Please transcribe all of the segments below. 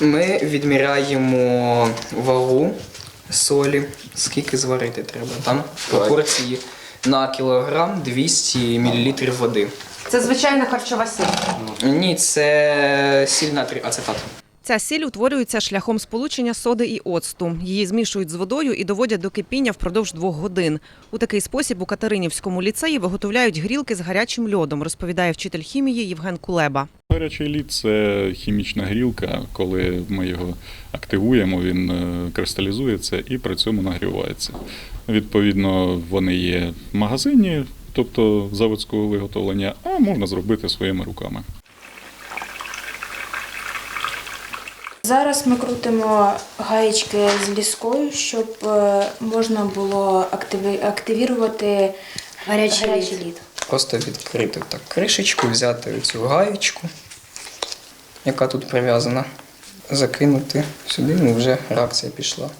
Ми відміряємо вагу солі, скільки зварити треба. Там пропорції на кілограм 200 мл води. Це звичайна харчова сіль. Ні, це сіль натрій ацетат. Ця сіль утворюється шляхом сполучення соди і оцту. Її змішують з водою і доводять до кипіння впродовж двох годин. У такий спосіб у Катеринівському ліцеї виготовляють грілки з гарячим льодом, розповідає вчитель хімії Євген Кулеба. Гарячий лід це хімічна грілка. Коли ми його активуємо, він е, кристалізується і при цьому нагрівається. Відповідно, вони є в магазині, тобто заводського виготовлення, а можна зробити своїми руками. Зараз ми крутимо гаєчки з ліскою, щоб е, можна було активірувати гарячий, лід. Просто відкрити так кришечку, взяти цю гаєчку, яка тут прив'язана, закинути сюди, ну вже реакція пішла.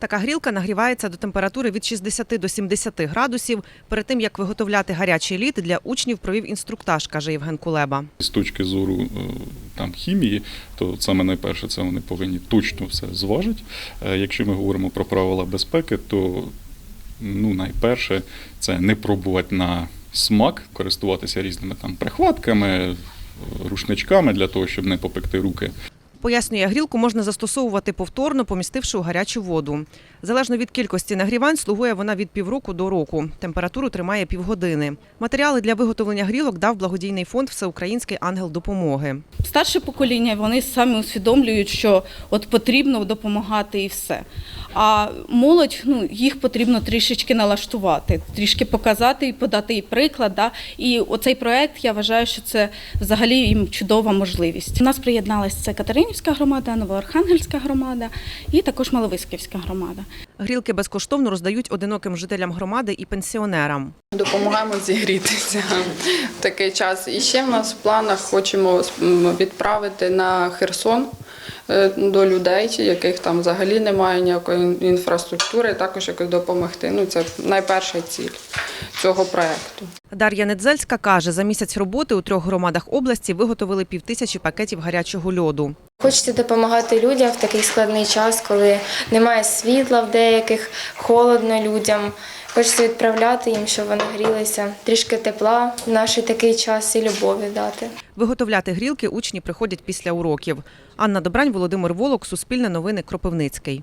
Така грілка нагрівається до температури від 60 до 70 градусів. Перед тим як виготовляти гарячий лід, для учнів провів інструктаж, каже Євген Кулеба. З точки зору е, там хімії, то саме найперше це вони повинні точно все зважити. Е, Якщо ми говоримо про правила безпеки, то ну, найперше це не пробувати на смак, користуватися різними там прихватками, рушничками для того, щоб не попекти руки. Пояснює, грілку можна застосовувати повторно, помістивши у гарячу воду. Залежно від кількості нагрівань, слугує вона від півроку до року. Температуру тримає півгодини. Матеріали для виготовлення грілок дав благодійний фонд Всеукраїнський ангел допомоги. старше покоління вони самі усвідомлюють, що от потрібно допомагати і все. А молодь ну їх потрібно трішечки налаштувати, трішки показати і подати і приклад. Да? І оцей проект я вважаю, що це взагалі їм чудова можливість. У нас приєдналася це Катеринівська громада, Новоархангельська громада і також Маловиськівська громада. Грілки безкоштовно роздають одиноким жителям громади і пенсіонерам. Допомагаємо зігрітися в такий час. І ще в нас в планах хочемо відправити на Херсон е, до людей, яких там взагалі немає ніякої інфраструктури, також якось допомогти. Ну, це найперша ціль цього проекту. Дар'я Недзельська каже, за місяць роботи у трьох громадах області виготовили півтисячі пакетів гарячого льоду. Хочеться допомагати людям в такий складний час, коли немає світла в деяких, холодно людям. Хочеться відправляти їм, щоб вони грілися, трішки тепла в наш такий час і любові дати. Виготовляти грілки учні приходять після уроків. Анна Добрань, Володимир Волок, Суспільне новини, Кропивницький.